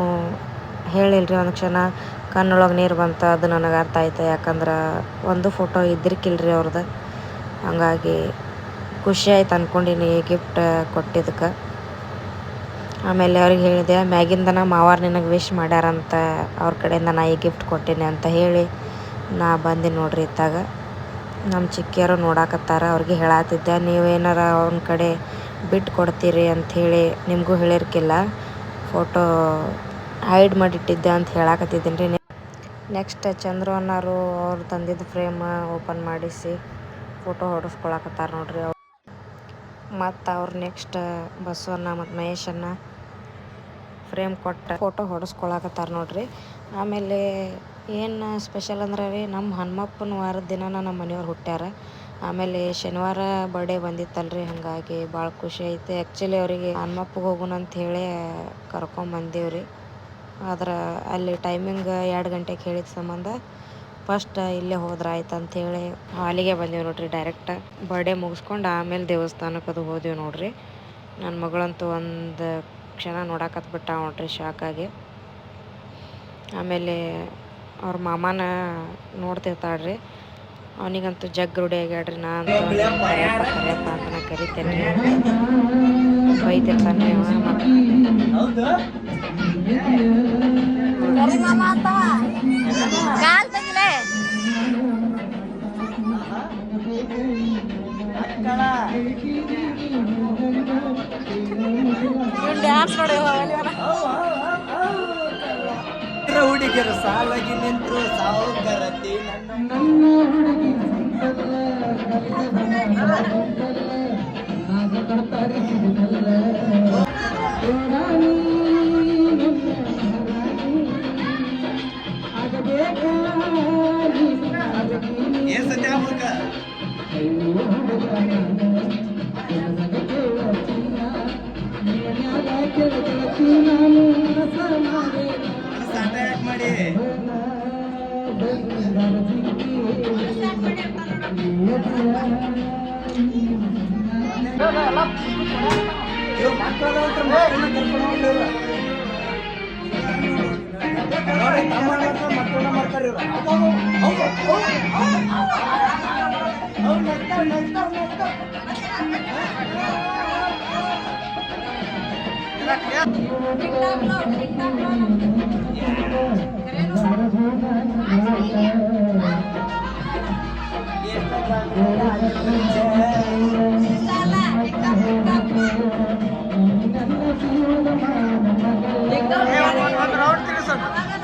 ಹೇಳಿಲ್ರಿ ಒಂದು ಕ್ಷಣ. ಕಣ್ಣೊಳಗೆ ನೀರು ಬಂತು, ಅದು ನನಗೆ ಅರ್ಥ ಆಯ್ತು. ಯಾಕಂದ್ರೆ ಒಂದು ಫೋಟೋ ಇದ್ದಿರ್ಕಿಲ್ರಿ ಅವ್ರದ್ದು ಹಾಗಾಗಿ ಖುಷಿ ಆಯ್ತು ಅಂದ್ಕೊಂಡಿನಿ ಗಿಫ್ಟ್ ಕೊಟ್ಟಿದ್ದಕ್ಕೆ ಆಮೇಲೆ ಅವ್ರಿಗೆ ಹೇಳಿದೆ ಮ್ಯಾಗಿಂದನ ಮಾವಾರ್ ನಿನಗೆ ವಿಶ್ ಮಾಡ್ಯಾರಂತ, ಅವ್ರ ಕಡೆಯಿಂದ ನಾ ಈ ಗಿಫ್ಟ್ ಕೊಟ್ಟೀನಿ ಅಂತ ಹೇಳಿ ನಾ ಬಂದೆ ನೋಡ್ರಿ ಇತ್ತಾಗ. ನಮ್ಮ ಚಿಕ್ಕಿಯರು ನೋಡಾಕತ್ತಾರ, ಅವ್ರಿಗೆ ಹೇಳಾತಿದ್ದೆ ನೀವೇನಾರ ಅವ್ನ ಕಡೆ ಬಿಟ್ಟು ಕೊಡ್ತೀರಿ ಅಂಥೇಳಿ ನಿಮಗೂ ಹೇಳಿರ್ಕಿಲ್ಲ. ಫೋಟೋ ಹೈಡ್ ಮಾಡಿಟ್ಟಿದ್ದೆ ಅಂತ ಹೇಳಾಕತ್ತಿದ್ದೀನಿ ರೀ ನೆಕ್ಸ್ಟ್ ಚಂದ್ರು ಅನ್ನೋರು ಅವ್ರು ತಂದಿದ್ದ ಫ್ರೇಮ್ ಓಪನ್ ಮಾಡಿಸಿ ಫೋಟೋ ಹೊಡಿಸ್ಕೊಳಕತ್ತಾರ ನೋಡ್ರಿ ಅವ್ರು. ಮತ್ತು ಅವ್ರು ನೆಕ್ಸ್ಟ್ ಬಸವಣ್ಣ ಮತ್ತು ಮಹೇಶನ್ನ ಫ್ರೇಮ್ ಕೊಟ್ಟು ಫೋಟೋ ಹೊಡಿಸ್ಕೊಳಕತ್ತಾರ ನೋಡ್ರಿ. ಆಮೇಲೆ ಏನು ಸ್ಪೆಷಲ್ ಅಂದ್ರೆ ರೀ ನಮ್ಮ ಹನುಮಪ್ಪನ ವಾರದ ದಿನ ನಮ್ಮ ಮನೆಯವ್ರು ಹುಟ್ಟ್ಯಾರ. ಆಮೇಲೆ ಶನಿವಾರ ಬರ್ಡೇ ಬಂದಿತ್ತಲ್ರಿ, ಹಾಗಾಗಿ ಭಾಳ ಖುಷಿ ಐತೆ. ಆ್ಯಕ್ಚುಲಿ ಅವರಿಗೆ ಹನುಮಪ್ಪಗೆ ಹೋಗೋಣ ಅಂತ ಹೇಳಿ ಕರ್ಕೊಂಬಂದೀವ್ರಿ ಆದ್ರೆ ಅಲ್ಲಿ ಟೈಮಿಂಗ್ ಎರಡು ಗಂಟೆಗೆ ಹೇಳಿದ ಸಂಬಂಧ ಫಸ್ಟ್ ಇಲ್ಲೇ ಹೋದ್ರೆ ಆಯ್ತು ಅಂಥೇಳಿ ಹಾಲಿಗೆ ಬಂದೇವು ನೋಡ್ರಿ ಡೈರೆಕ್ಟ್ ಬರ್ಡೇ ಮುಗಿಸ್ಕೊಂಡು ಆಮೇಲೆ ದೇವಸ್ಥಾನಕ್ಕೆ ಅದು ಹೋದೆವು ನೋಡ್ರಿ. ನನ್ನ ಮಗಳಂತೂ ಒಂದು ಕ್ಷಣ ನೋಡಾಕತ್ ಬಿಟ್ಟ ನೋಡ್ರಿ ಶಾಕಾಗಿ. ಆಮೇಲೆ ಅವ್ರ ಮಾಮನ ನೋಡ್ತಿರ್ತಾಳ್ರಿ. ಅವನಿಗಂತೂ ಜಗ್ ರೂಢಿ ಆಗ್ಯಾಡ್ರಿ ನಾ ಅಂತೂ ಕರಿಯಪ್ಪ ಕರಿಯಪ್ಪ ಅಂತ ನಾ ಕರಿತೇನೆ. ರೀ ಬೈತಿರ್ತಾನೆ ಹುಡುಗರು ನಿಂತು ಹುಡುಗ ಹುಡುಗಿಯರು ಸಾಲಾಗಿ ನಿಂತರು ಸಾವುಕಾರತಿ ನನ್ನ ಏನ್ ಮಕ್ಕಳನ್ನ ಮಾಡ್ತಾರೆ ಇವ್ರು.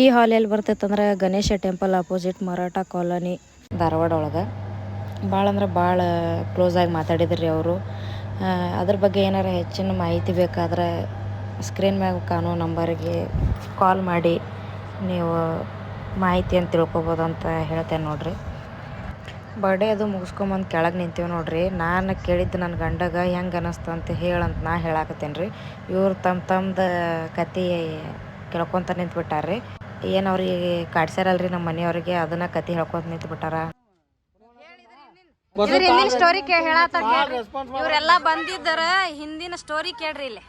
ಈ ಹಾಲ್ ಎಲ್ಲಿ ಬರ್ತೈತಂದ್ರೆ Ganesha temple opposite Maratha colony. Dharwad ಒಳಗೆ ಭಾಳ ಅಂದ್ರೆ ಭಾಳ ಕ್ಲೋಸಾಗಿ ಮಾತಾಡಿದ್ರಿ ಅವರು. ಅದ್ರ ಬಗ್ಗೆ ಏನಾರ ಹೆಚ್ಚಿನ ಮಾಹಿತಿ ಬೇಕಾದ್ರೆ ಸ್ಕ್ರೀನ್ ಮ್ಯಾಗ ಕಾಣೋ ನಂಬರಿಗೆ ಕಾಲ್ ಮಾಡಿ ನೀವು ಮಾಹಿತಿಯನ್ನು ತಿಳ್ಕೊಬೋದು ಅಂತ ಹೇಳ್ತೇನೆ ನೋಡ್ರಿ. ಬರ್ಡೇ ಅದು ಮುಗಿಸ್ಕೊಂಬಂದು ಕೆಳಗೆ ನಿಂತೀವಿ ನೋಡ್ರಿ. ನಾನು ಕೇಳಿದ್ದು ನನ್ನ ಗಂಡಗ ಹೆಂಗೆ ಅನ್ನಿಸ್ತು ಅಂತ ಹೇಳಂತ ನಾ ಹೇಳಾಕತ್ತೇನೆ ರೀ. ಇವ್ರು ತಮ್ಮ ತಮ್ಮದು ಕತೆ ಕೇಳ್ಕೊತ ನಿಂತ್ಬಿಟ್ಟಾರ್ರಿ. ಏನು ಅವ್ರಿಗೆ ಕಾಡ್ಸ್ಯಾರಲ್ರಿ ನಮ್ಮ ಮನೆಯವ್ರಿಗೆ? ಅದನ್ನ ಕತೆ ಹೇಳ್ಕೊತ ನಿಂತ್ಬಿಟ್ಟಾರ. ಬಿಟ್ಟಾರ ಹಿಂದಿನ ಸ್ಟೋರಿ ಕೇಳಿ ಹೇಳತ್ತಾರ ಇವರೆಲ್ಲ ಬಂದಿದ್ದಾರ ಹಿಂದಿನ ಸ್ಟೋರಿ ಕೇಳ್ರಿ ಇಲ್ಲಿ.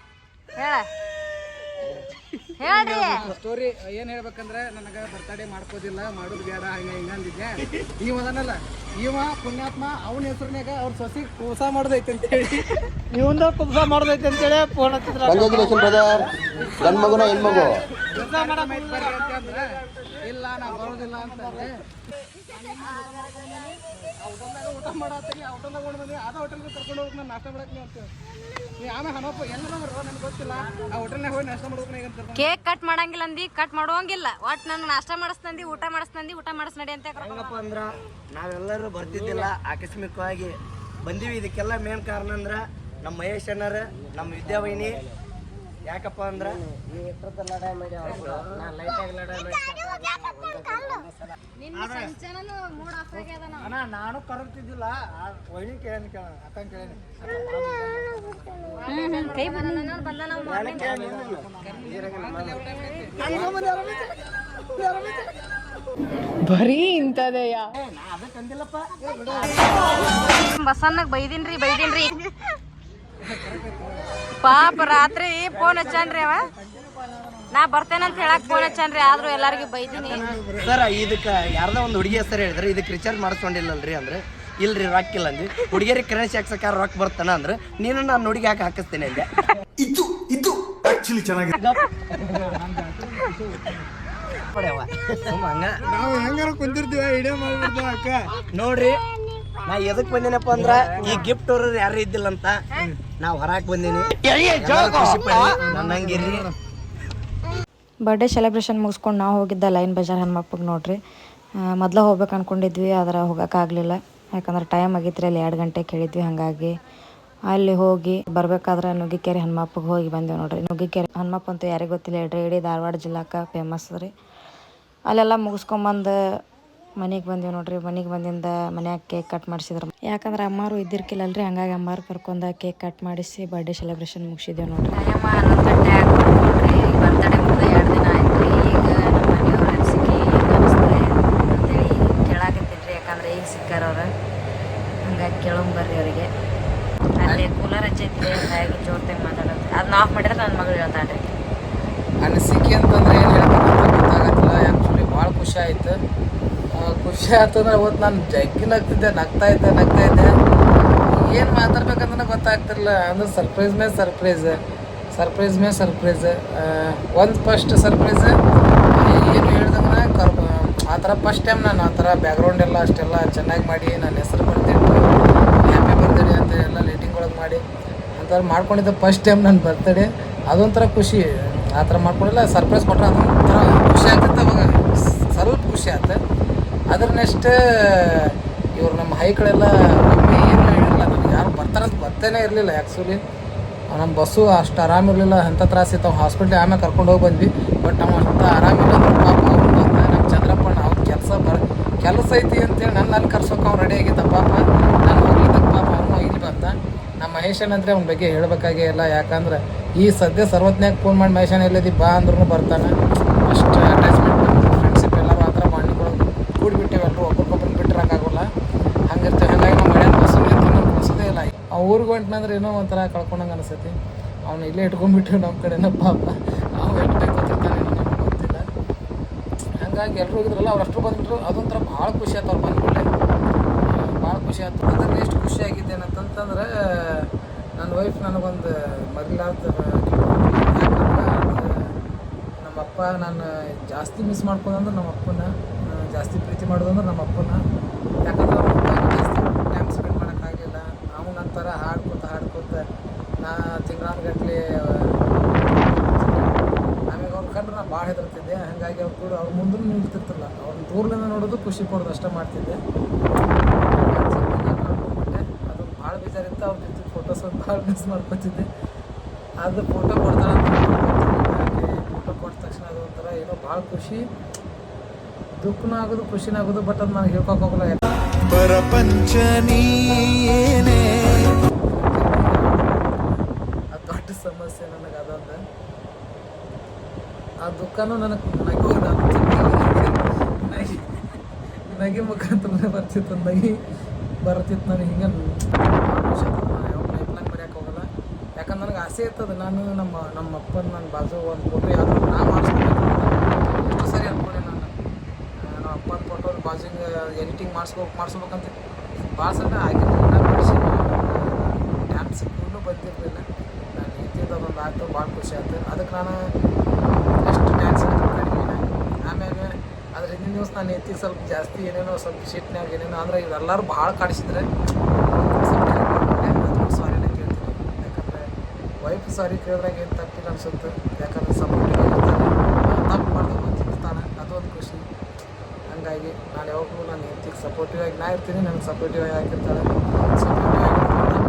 ಹೇಳ. ಸ್ಟೋರಿ ಏನ್ ಹೇಳ್ಬೇಕಂದ್ರೆ ನನಗ ಬರ್ತಡೇ ಮಾಡ್ಕೋದಿಲ್ಲ ಮಾಡೋದು ಬೇಡ ಹಂಗ ಹಿಂಗ ಅಂದಿದ್ದೆ. ಇವ ಅದನ್ನಲ್ಲ ಇವ ಪುಣ್ಯಾತ್ಮ ಅವನ ಹೆಸರಿನಾಗ ಅವ್ರ ಸೊಸಿ ಕೂಸ ಮಾಡೋದೈತೆ ಅಂತ ಹೇಳಿ ಇವಂದ ಕೂಸ ಮಾಡೋದೈತೆ ಅಂತ ಹೇಳಿ ಫೋನ್ ಹಚ್ಚಿದ್ರ ಬ್ರದರ್ ಗಂಡ್ ಮಗುನ ಹೆಣ್ ಮಗು. ಇಲ್ಲ ನಾ ಬರೋದಿಲ್ಲ ಅಂತಂದ್ರೆ ಔಟಲ್ದಾಗ ಊಟ ಮಾಡತ್ತೀನಿ ಔಟಲ್ದಾಗ ಊಟ ಬಂದಿ ಅದ ಹೋಟೆಲ್ಗೆ ಕರ್ಕೊಂಡು ಹೋಗಿ ನಾನು ನಾಷ್ಟ ಮಾಡಕ್ಕೆ ನೀವು ಅಂತ ನೀ ಆಮೇಲೆ ಹಣಪ್ಪ ಎಲ್ಲರೂ ನನಗೆ ಗೊತ್ತಿಲ್ಲ. ಆ ಹೋಟೆಲ್ನಾಗ ಹೋಗಿ ನಾಷ್ಟ ಮಾಡ್ಬೇಕು ಈಗ ಅಂತ ಕೇಕ್ ಕಟ್ ಮಾಡಂಗಿಲ್ಲ ಅಂದಿ ಕಟ್ ಮಾಡೋಂಗಿಲ್ಲ. ಒಟ್ ನನ್ ನಾಷ್ಟ ಮಾಡಿಸ್ತಂದಿ ಊಟ ಮಾಡಿಸ್ತಂದಿ ಊಟ ಮಾಡಿಸ್ನಡಿ ಅಂತ ಹೆಂಗಪ್ಪ ಅಂದ್ರ ನಾವೆಲ್ಲರೂ ಬರ್ತಿದ್ದಿಲ್ಲ ಆಕಸ್ಮಿಕವಾಗಿ. ಬಂದೀವಿ ಇದಕ್ಕೆಲ್ಲ ಮೇನ್ ಕಾರಣ ಅಂದ್ರ ನಮ್ಮ ಮಹೇಶ್ ಅಣ್ಣರ ನಮ್ಮ ವಿದ್ಯಾವಹಿನಿ ಯಾಕಪ್ಪ ಅಂದ್ರೆ ನೀವು ಲೈಟಾಗಿ ಮಾಡಿ ಅಣ್ಣ ನಾನು ಕರೆಕ್ತಿದ್ದಿಲ್ಲ ವಹಿನಿ ಕೇಳೇನಿ ಕೇಳ ಅಕ್ಕನ ಕೇಳೇನಿ. ಕೈ ಬಂದ ನಾವು ಬಸನ್ನಗ್ ಬೈದಿನ್ರಿ ಬೈದಿನ್ರಿ. ಪಾಪ ರಾತ್ರಿ ಫೋನ್ ಹಚ್ಚಾನ್ರಿ ಅವ. ನಾ ಬರ್ತೇನಂತ ಹೇಳಕ್ ಫೋನ್ ಹಚ್ಚನ್ರಿ ಆದ್ರೂ ಎಲ್ಲರಿಗೂ ಬೈದಿನಿ. ಸರ್ ಇದಕ್ಕೆ ಯಾರ್ದೋ ಒಂದು ಹುಡುಗಿ ಹೆಸರು ಹೇಳಿದ್ರೆ ಇದಕ್ಕೆ ರಿಚಾರ್ಜ್ ಮಾಡಿಸ್ಕೊಂಡಿಲ್ಲಲ್ರಿ ಅಂದ್ರೆ ಇಲ್ರಿ ರೊಕ್ಕ ಇಲ್ಲ ಅಂದ್ವಿ. ಹುಡುಗಿಯರಿಗೆ ಕರೆನ್ಸಿ ಹಾಕ್ಸಕ್ಕಾರ ರೊಕ್ಕ ಬರ್ತಾನ ಅಂದ್ರೆ ನೀನು ನಾನು ಹುಡುಗಿ ಹಾಕಿ ಹಾಕಿಸ್ತೇನೆ ಅಂದೆ. ಇದ್ದು ಇದ್ದು ಆಕ್ಚುಲಿ ಚೆನ್ನಾಗಿದೆ. ನಾವು ಹೆಂಗಾರ ಕುಂತಿರ್ತೀವಿ ಐಡಿಯಾ ಮಾಡ್ಬಿಡ್ತೀವಿ ಅಕ್ಕ. ನೋಡ್ರಿ ನಾ ಎದಕ್ ಬಂದಿನಪ್ಪ ಅಂದ್ರ ಈ ಗಿಫ್ಟ್ ಅವ್ರ ಯಾರು ಇದ್ದಿಲ್ಲ ಅಂತ ನಾವ್ ಹೊರಾಕ್ ಬಂದೀನಿ. ಖುಷಿ ಪಡ್ರಿ ನನ್ನ ಹಂಗಿರ್ರಿ ಬರ್ಡೇ ಸೆಲೆಬ್ರೇಷನ್ ಮುಗಿಸ್ಕೊಂಡು ನಾವು ಹೋಗಿದ್ದ ಲೈನ್ ಬಜಾರ್ ಹನುಮಪ್ಪಗೆ ನೋಡ್ರಿ. ಮೊದಲು ಹೋಗ್ಬೇಕು ಅಂದ್ಕೊಂಡಿದ್ವಿ ಆದ್ರೆ ಹೋಗೋಕ್ಕಾಗಲಿಲ್ಲ ಯಾಕಂದ್ರೆ ಟೈಮ್ ಆಗಿತ್ತು ಅಲ್ಲಿ ಎರಡು ಗಂಟೆ ಕೇಳಿದ್ವಿ ಹಾಗಾಗಿ. ಅಲ್ಲಿ ಹೋಗಿ ಬರಬೇಕಾದ್ರೆ ನುಗ್ಗಿಕೆರೆ ಹನುಮಪ್ಪಗೆ ಹೋಗಿ ಬಂದೇವೆ ನೋಡ್ರಿ. ನುಗ್ಗಿಕೆರೆ ಹನುಮಪ್ಪ ಅಂತೂ ಯಾರಿಗೆ ಗೊತ್ತಿಲ್ಲ ಹೇಳ್ರಿ, ಇಡೀ ಧಾರವಾಡ ಜಿಲ್ಲಾಕ ಫೇಮಸ್ ರೀ. ಅಲ್ಲೆಲ್ಲ ಮುಗಿಸ್ಕೊಂಬಂದು ಮನೆಗೆ ಬಂದೆವು ನೋಡ್ರಿ. ಮನೆಗೆ ಬಂದಿಂದ ಮನ್ಯಾಗ ಕೇಕ್ ಕಟ್ ಮಾಡಿಸಿದ್ರು. ಯಾಕಂದ್ರೆ ಅಮ್ಮಾರು ಇದ್ದಿರ್ಕಿಲ್ಲಲ್ರಿ, ಹಂಗಾಗಿ ಅಮ್ಮಾರು ಕರ್ಕೊಂಡ ಕೇಕ್ ಕಟ್ ಮಾಡಿಸಿ ಬರ್ಡೇ ಸೆಲೆಬ್ರೇಷನ್ ಮುಗಿಸಿದೆವು ನೋಡ್ರಿ ಬರ್ತಡೇ ಮುಗ್ದ ಎರಡು ದಿನ ಆಯ್ತು ರೀ ಈಗ ನಮ್ಮ ಮನೆಯವ್ರ ಅನಿಸಿಕೆ ಹೆಂಗೆ ಅನಿಸ್ತದೆ ಅಂತೇಳಿ ಕೇಳಾಕತ್ತೀನಿ ರೀ ಯಾಕಂದ್ರೆ ಈಗ ಸಿಕ್ಕಾರ ಅವ್ರು ಹಂಗಾಗಿ ಕೇಳೋಂಗ್ ಬರ್ರಿ ಅವರಿಗೆ. ಅಲ್ಲಿ ಕೂಲರ್ ಹಚ್ಚೈತಿ ಹಾಗೆ ಜೋರ್ತಾಗ ಮಾತಾಡೋದು. ಅದನ್ನ ಆಫ್ ಮಾಡಿದ್ರೆ ನನ್ನ ಮಗಳು ಹೇಳ್ತಾಳೆ ರೀ ಅಂತಂದ್ರೆ ಏನು ಗೊತ್ತಾಗತ್ತಿಲ್ಲ. ಆ್ಯಕ್ಚುಲಿ ಭಾಳ ಖುಷಿ ಆಯ್ತು. ಖುಷಿ ಆಯ್ತು ಅಂದ್ರೆ ಅವತ್ತು ನಾನು ಜಗ್ಗಿ ನಗ್ತಿದ್ದೆ ನಗ್ತಾ ಇದ್ದೆ ನಗ್ತಾ ಇದ್ದೆ. ಏನು ಮಾತಾಡ್ಬೇಕಂದ್ರೆ ಗೊತ್ತಾಗ್ತಿರಲಿಲ್ಲ. ಅಂದ್ರೆ ಸರ್ಪ್ರೈಸ್ ಮೇಲೆ ಸರ್ಪ್ರೈಸ್ ಸರ್ಪ್ರೈಸ್ ಮೇಲೆ ಸರ್ಪ್ರೈಸ್ ಒಂದು ಫಸ್ಟ್ ಸರ್ಪ್ರೈಸ್ ಏನು ಹೇಳ್ದಂಗೆ ಕರ್ ಆ ಥರ ಫಸ್ಟ್ ಟೈಮ್ ನಾನು ಆ ಥರ ಬ್ಯಾಕ್ಗ್ರೌಂಡ್ ಎಲ್ಲ ಅಷ್ಟೆಲ್ಲ ಚೆನ್ನಾಗಿ ಮಾಡಿ, ನನ್ನ ಹೆಸರು ಬರ್ತಿಟ್ಟು ಹ್ಯಾಪಿ ಬರ್ತ್ಡೇ ಅಂತ ಎಲ್ಲ ಲೈಟಿಂಗ್ ಒಳಗೆ ಮಾಡಿ ಆ ಥರ ಮಾಡ್ಕೊಂಡಿದ್ದೆ ಫಸ್ಟ್ ಟೈಮ್ ನನ್ನ ಬರ್ತ್ಡೇ ಅದೊಂಥರ ಖುಷಿ. ಆ ಥರ ಮಾಡ್ಕೊಂಡಿಲ್ಲ ಸರ್ಪ್ರೈಸ್ ಕೊಟ್ಟರೆ ಅದೊಂಥರ ಖುಷಿ ಆಗ್ತಿತ್ತು ಅವಾಗ. ಸ್ವಲ್ಪ ಖುಷಿ ಆಯ್ತು ಅದ್ರ ನೆಕ್ಸ್ಟ್ ಇವ್ರು ನಮ್ಮ ಹೈಕಳೆಲ್ಲ ಒಮ್ಮೆ ಏನು ಹೇಳಿರಲಿಲ್ಲ ನಮ್ಗೆ ಯಾರು ಬರ್ತಾರಂತ ಬರ್ತೇನೆ ಇರಲಿಲ್ಲ ಆ್ಯಕ್ಚುಲಿ ನಮ್ಮ ಬಸ್ಸು ಅಷ್ಟು ಆರಾಮಿರಲಿಲ್ಲ ಅಂಥ ತ್ರಾಸ ಇತ್ತು ಹಾಸ್ಪಿಟ್ಲಿಗೆ ಆಮೇಲೆ ಕರ್ಕೊಂಡು ಹೋಗಿ ಬಂದ್ವಿ. ಬಟ್ ನಾವು ಅಂಥ ಆರಾಮಿಲ್ಲ ಪಾಪ ಅವ್ರು ನಮ್ಮ ಚಂದ್ರಪ್ಪಣ್ಣ ಅವ್ರ ಕೆಲಸ ಬರ, ಕೆಲಸ ಐತಿ ಅಂತೇಳಿ ನನ್ನ ಅಲ್ಲಿ ಕರ್ಸೋಕೆ ಅವ್ನು ರೆಡಿ ಆಗಿದ್ದ ಪಾಪ. ನಾನು ಹೋಗ್ಲಿದ್ದ ಪಾಪ ಅವನು ಇಲ್ಲಿ ಬಂದ ನಮ್ಮ ಮಹೇಶನ್ ಅಂದರೆ ಅವ್ನ ಬಗ್ಗೆ ಹೇಳಬೇಕಾಗೇ ಇಲ್ಲ. ಯಾಕಂದ್ರೆ ಈ ಸದ್ಯ ಸರ್ವಜ್ಞಾಗ ಫೋನ್ ಮಾಡಿ ಮಹೇಶನ್ ಎಲ್ಲದಿ? ಬಾ ಅಂದ್ರೂ ಬರ್ತಾನೆ. ಅಷ್ಟು ಅಟ್ಯಾಚ್ಮೆಂಟ್ ಫ್ರೆಂಡ್ಶಿಪ್ ಎಲ್ಲರೂ ಆ ಥರ ಮಾಡಿಕೊಳ್ಳೋದು ಕೂಡಿಬಿಟ್ಟೇವೆ ಎಲ್ಲರೂ. ಬಿಟ್ಟರೆ ಹಂಗಾಗಲ್ಲ. ಹಂಗಿರ್ತೇವೆ. ಹಂಗಾಗಿ ನಾವು ಮಳೆ ನಮ್ಗೆ ಬಸ್ಸದೇ ಇಲ್ಲ. ಆ ಊರಿಗೆ ಹೊಂಟನಂದ್ರೆ ಏನೋ ಒಂಥರ ಕಳ್ಕೊಂಡಂಗೆ ಅನಿಸ್ತೈತಿ. ಅವ್ನು ಇಲ್ಲೇ ಇಟ್ಕೊಂಡ್ಬಿಟ್ಟು ನಮ್ಮ ಕಡೆನ ಪಾಪ. ಅವ್ನು ಎಷ್ಟು ಗೊತ್ತಿರ್ತಾನೆ ಗೊತ್ತಿಲ್ಲ. ಹಂಗಾಗಿ ಎಲ್ಲರೂ ಹೋಗಿದ್ರಲ್ಲ, ಅವ್ರು ಅಷ್ಟು ಬಂದ್ಬಿಟ್ರು. ಅದೊಂಥರ ಭಾಳ ಖುಷಿ ಆಯ್ತು ಅವ್ರು ಬಂದ್ಬಿಟ್ಟೆ ಭಾಳ ಖುಷಿ ಆಯ್ತು. ಅದರಲ್ಲಿ ಎಷ್ಟು ಖುಷಿ ಏನಂತಂತಂದ್ರೆ ನನ್ನ ವೈಫ್ ನನಗೊಂದು ಮರಿಲಾರ್ದ ನಮ್ಮಪ್ಪ ನಾನು ಜಾಸ್ತಿ ಮಿಸ್ ಮಾಡ್ಕೊಂಡಂದ್ರೆ ನಮ್ಮ ಅಪ್ಪನ ಜಾಸ್ತಿ ಪ್ರೀತಿ ಮಾಡೋದಂದ್ರೆ ನಮ್ಮ ಅಪ್ಪನ. ಯಾಕಂದ್ರೆ ಜಾಸ್ತಿ ಟೈಮ್ ಸ್ಪೆಂಡ್ ಮಾಡೋಕ್ಕಾಗಿಲ್ಲ ನಾವು ಥರ ಹಾಡ್ಕೊತ ಹಾಡ್ಕೊತ, ನಾ ತಿಂಗಳಾನುಗಟ್ಲೆ ಆಮೇಲೆ ಅವ್ರ ಕಂಡ್ರೆ ನಾನು ಭಾಳ ಹೆದರ್ತಿದ್ದೆ. ಹಾಗಾಗಿ ಅವ್ರು ಕೂಡ ಅವ್ರ ಮುಂದೆ ನಿಲ್ತಿರ್ತಿಲ್ಲ ಅವ್ರನ್ನ ದೂರದಿಂದ ನೋಡೋದು ಖುಷಿ ಪಡೋದು ಅಷ್ಟೇ ಮಾಡ್ತಿದ್ದೆ ಅದು ಭಾಳ ಬೇಜಾರಿತ್ತು ಅವ್ರ ಜೊತೆ ಒಂದು ಮಿಸ್ ಮಾಡ್ಕೊತಿದ್ದೆ. ಅದು ಫೋಟೋ ಕೊಡ್ತಾರೆ ಫೋಟೋ ಕೊಟ್ಟ ತಕ್ಷಣ ಅದು ಒಂಥರ ಏನೋ ಭಾಳ ಖುಷಿ. ದುಃಖನೂ ಆಗೋದು ಖುಷಿನೂ ಆಗೋದು ಬಟ್ ಅದು ನನಗೆ ಹೇಳ್ಕೊಕ್ ಹೋಗಲ್ಲ. ಪ್ರಪಂಚ ನೀನೇ ಅದು ದೊಡ್ಡ ಸಮಸ್ಯೆ ನನಗೆ ಅದೊಂದು ಆ ದುಃಖನೂ ನನಗೆ ನಗೆ ನಗಿ ನಗಿ ಮುಖಾಂತರ ಬರ್ತಿತ್ತು. ನಗೆ ನಗಿ ಬರ್ತಿತ್ತು. ನನಗೆ ಹಿಂಗೆ ಖುಷಿ ಆಗ್ತದೆ ನಾನು ಯಾವ ಲೈಫ್ನಾಗ ಬರೆಯೋಕೆ ಹೋಗಲ್ಲ ಯಾಕಂದ್ರೆ ನನಗೆ ಆಸೆ ಇರ್ತದೆ. ನಾನು ನಮ್ಮ ನಮ್ಮ ಅಪ್ಪನ ನನ್ನ ಬಾಜು ಒಂದು ಫೋಟೋ ಯಾವ್ದು ನಾ ಮಾಡಿಸ್ಬೇಕು ಎಷ್ಟು ಸರಿ ಅನ್ಕೊಂಡೆ ನಾನು. ನಮ್ಮ ಅಪ್ಪನ ಫೋಟೋ ಬಾಜಿಂಗ್ ಎಡಿಟಿಂಗ್ ಮಾಡಿಸ್ಕೋ ಮಾಡಿಸ್ಬೇಕಂತ ಭಾಳ ಸಲ ನಾನು ಮಾಡಿಸಿ ಡ್ಯಾನ್ಸ್ ಇನ್ನೂ ಬಂದಿರಲಿಲ್ಲ. ನಾನು ಇದ್ದಿದ್ದು ಅದೊಂದು ಆಯ್ತು, ಭಾಳ ಖುಷಿ ಆಯ್ತು. ಅದಕ್ಕೆ ನಾನು ಎಷ್ಟು ಡ್ಯಾನ್ಸ್ ಕಡಿಮೆ ಆಮ್ಯಾಗ ಅದ್ರ ಹಿಂದಿನ ದಿವಸ ನಾನು ಎತ್ತಿ ಸ್ವಲ್ಪ ಜಾಸ್ತಿ ಏನೇನೋ, ಸ್ವಲ್ಪ ಶೀಟ್ನಾಗ ಏನೇನೋ, ಅಂದ್ರೆ ಇವೆಲ್ಲರೂ ಭಾಳ ಕಾಡಿಸಿದ್ರೆ ಅದಕ್ಕೂ ಸಾರಿನ ಕೇಳ್ತೀನಿ ಯಾಕಂದರೆ ವೈಫ್ ಸಾರಿ ಕೇಳಿದಾಗ ಏನು ತಪ್ಪಿಲ್ಲ ಅನ್ಸುತ್ತೆ? ಯಾಕಂದ್ರೆ ಸಪೋರ್ಟಿವ್ ಆಗಿರ್ತಾನೆ ತಪ್ಪು ಮಾಡಿದಾಗ ತಿಂತಾನೆ ಅದೊಂದು ಖುಷಿ ಹಂಗಾಗಿ ನಾನು ಯಾವಾಗಲೂ ನಾನು ಹೆಂಡತಿಗೆ ಸಪೋರ್ಟಿವ್ ಆಗಿ ನಾ ಇರ್ತೀನಿ ನನಗೆ ಸಪೋರ್ಟಿವ್ ಆಗಿ ಆಗಿರ್ತಾಳೆ ಸಪೋರ್ಟಿವ್ ಆಗಿರ್ತಾರೆ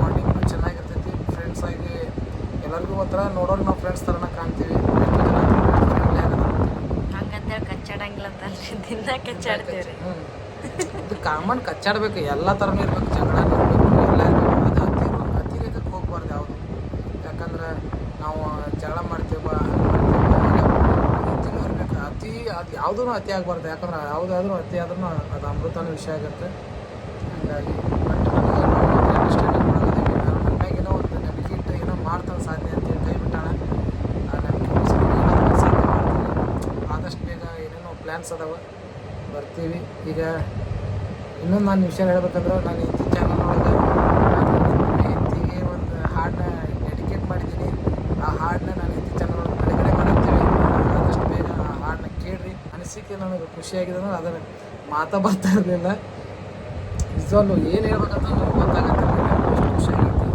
ಬಾಂಡಿಂಗ್ನು ಚೆನ್ನಾಗಿರ್ತೈತಿ. ಫ್ರೆಂಡ್ಸ್ ಆಗಿ ಎಲ್ಲರಿಗೂ ಒಂಥರ ನೋಡೋರು ನಾವು ಫ್ರೆಂಡ್ಸ್ ಥರನ ಕಾಣ್ತೀವಿ. ಎಷ್ಟು ಜನ ಫ್ರೆಂಡ್ಲಿ ಆಗೋದು ಹಂಗಂತೇಳಿ ಕಚ್ಚಾಡಂಗಿಲ್ಲ ದಿನ ಕಚ್ಚಾಡ್ತೀವಿ ರೀ ಇದು ಕಾಮನ್ ಕಚ್ಚಾಡ್ಬೇಕು. ಎಲ್ಲ ಥರನೂ ಇರ್ಬೇಕು ಜಗಳ ಇರಬೇಕು ಎಲ್ಲ ಇರಬೇಕು ಅದು ಅತಿ ಅತಿರೇಕಕ್ಕೆ ಹೋಗ್ಬಾರ್ದು ಯಾವುದು ಯಾಕಂದ್ರೆ ನಾವು ಜಗಳ ಮಾಡ್ತೀವಿ ಬಾ ಇರ್ಬೇಕು ಅತಿ ಅದು ಯಾವುದೂ ಅತಿ ಆಗಬಾರ್ದು. ಯಾಕಂದ್ರೆ ಯಾವುದಾದ್ರೂ ಅತಿ ಆದ್ರೂ ಅದು ಅಮೃತನ ವಿಷಯ ಆಗುತ್ತೆ. ಹಾಗಾಗಿ ಬಟ್ ನನಗೆ ಅಂಡರ್ಸ್ಟ್ಯಾಂಡಿಂಗ್ ಮಾಡೋದಿದ್ದೀವಿ ನನ್ನ ಮ್ಯಾಗ ಏನೋ ಒಂದು ಇಟ್ಟು ಏನೋ ಮಾಡ್ತಾನೆ ಸಾಧ್ಯ ಅಂತೇಳಿ ಕೈ ಬಿಟ್ಟಾಣ ಆದಷ್ಟು ಬೇಗ ಏನೇನೋ ಪ್ಲ್ಯಾನ್ಸ್ ಅದಾವೆ. ಬರ್ತೀವಿ. ಈಗ ಇನ್ನೊಂದು ನಾನು ವಿಷಯ ಹೇಳ್ಬೇಕಂದ್ರೆ ನಾನು ಈ ಚಾನಲ್ ಒಳಗೆ ಹಿಂದಿಗೆ ಒಂದು ಹಾಡನ್ನ ಡೆಡಿಕೇಟ್ ಮಾಡಿದ್ದೀನಿ ಆ ಹಾಡನ್ನ ನಾನು ಹಿಂದಿ ಚಾನಲ್ ಒಳಗೆ ಬಿಡುಗಡೆ ಮಾಡಿರ್ತೀವಿ ಆದಷ್ಟು ಬೇಗ ಆ ಹಾಡನ್ನ ಕೇಳ್ರಿ ಅನಿಸಿಕೆ ನನಗೆ ಖುಷಿಯಾಗಿದೆ ಅಂದ್ರೆ ಅದನ್ನು ಮಾತಾ ಬರ್ತಾ ಇರಲಿಲ್ಲ. ನಿಜವಾಗ್ಲೂ ಏನು ಹೇಳ್ಬೇಕಂತ ನನಗೆ ಗೊತ್ತಾಗತ್ತಿರಲಿಲ್ಲ ಅಷ್ಟು ಖುಷಿಯಾಗಿತ್ತು.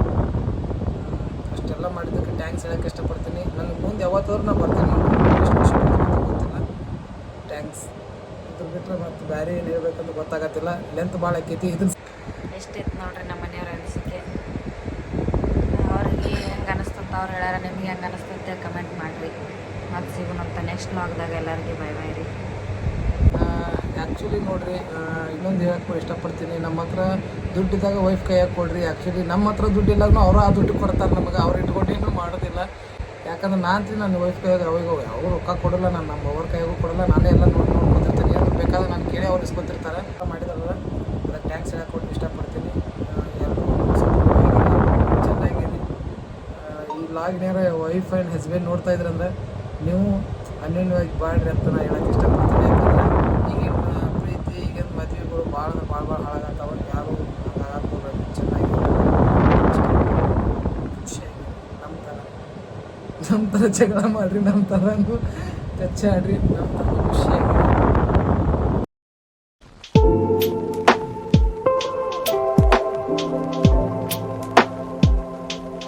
ಅಷ್ಟೆಲ್ಲ ಮಾಡಿದ್ದಕ್ಕೆ ಟ್ಯಾಂಕ್ಸ್ ಹೇಳೋಕ್ಕೆ ಇಷ್ಟಪಡ್ತೀನಿ. ನನಗೆ ಮುಂದೆ ಯಾವತ್ತಾದ್ರೂ ನಾನು ಬರ್ತೀನಿ ಎಷ್ಟು ಖುಷಿ ಪಡ್ತೀನಿ ಗೊತ್ತಿಲ್ಲ. ಟ್ಯಾಂಕ್ಸ್ ಇದ್ರ ಬಿಟ್ಟರೆ ಮತ್ತು ಬೇರೆ ಏನು ಹೇಳ್ಬೇಕಂತ ಗೊತ್ತಾಗತ್ತಿಲ್ಲ. ಲೆಂತ್ ಭಾಳ ಆಕೈತಿ. ಇದನ್ನ ಎಷ್ಟಿತ್ತು ನೋಡ್ರಿ ನಮ್ಮ ಮನೆಯವ್ರ ಅನಿಸಿಕೆ? ಅವ್ರಿಗೆ ಹೆಂಗೆ ಅನಿಸ್ತಂತ ಅವ್ರು ಹೇಳ್ಯಾರ ನಿಮ್ಗೆ ಹೆಂಗೆ ಅನಿಸ್ತಂತೆ ಕಮೆಂಟ್ ಮಾಡಿರಿ. ಮತ್ತು ಸಿಗೋಣಂತ ನೆಕ್ಸ್ಟ್ ಲಾಗ್ದಾಗ ಎಲ್ಲರಿಗೆ. ಬೈ ಬೈ ಆ್ಯಕ್ಚುಲಿ ನೋಡಿರಿ ಇನ್ನೊಂದು ಹೇಳಕ್ಕೆ ಇಷ್ಟಪಡ್ತೀನಿ, ನಮ್ಮ ಹತ್ರ ದುಡ್ಡಿದ್ದಾಗ ವೈಫ್ ಕೈಯಾಗ ಕೊಡ್ರಿ. ಆ್ಯಕ್ಚುಲಿ ನಮ್ಮ ಹತ್ರ ದುಡ್ಡು ಇಲ್ಲಾಗೂ ಅವರು ಆ ದುಡ್ಡು ಕೊಡ್ತಾರೆ ನಮಗೆ. ಅವ್ರು ಇಟ್ಕೊಂಡೇನು ಮಾಡೋದಿಲ್ಲ. ಯಾಕಂದ್ರೆ ನಾನು ನನ್ನ ವೈಫ್ ಕೈಯಾಗ ಅವಾಗ ಅವ್ರು ರೊಕ್ಕ ಕೊಡಲ್ಲ, ನಾನು ನಮ್ಮ ಅವ್ರ ಕೈಯಾಗೂ ಕೊಡಲ್ಲ, ನಾನೇ ಎಲ್ಲ ನೋಡಿ ನೋಡ್ಕೊತಿರ್ತೀನಿ. ಅದು ಬೇಕಾದ್ರೆ ನಾನು ಕೇಳಿ ಅವ್ರು ಇಸ್ಕೊತಿರ್ತಾರೆ ಮಾಡಿದಾರಲ್ಲ, ಅದಕ್ಕೆ ಟ್ಯಾಕ್ಸ್ ಹೇಳಕ್ಕೆ ಕೊಟ್ಟು ಇಷ್ಟಪಡ್ತೀನಿ. ಚೆನ್ನಾಗಿದೆ ಈ ನೇರ ವೈಫ್ ಆ್ಯಂಡ್ ಹಸ್ಬೆಂಡ್ ನೋಡ್ತಾ ಇದ್ರಂದ್ರೆ ನೀವು ಅನ್ಯೋನ್ಯವಾಗಿ ಬಾಳ್ರಿ ಅಂತ ನಾನು ಹೇಳಕ್ಕೆ ಇಷ್ಟಪಡ್ತೀನಿ. ಈಗಿನ ಭಾಳ ಭಾಳ ಭಾಳ ಭಾಳ ಹಾಳಾಗತ್ತಾವ ಯಾರು ಹಂಗಾಗಕ್ಕೆ ಚೆನ್ನಾಗಿ ನಮ್ಮ ಥರ. ನಮ್ಮ ಥರ ಜಗಳ ಮಾಡಿರಿ ನಮ್ಮ ಥರನೂ ಕಚ್ಚಾಡ್ರಿ ನಮ್ಮ ಥರ ಖುಷಿಯಾಗಿ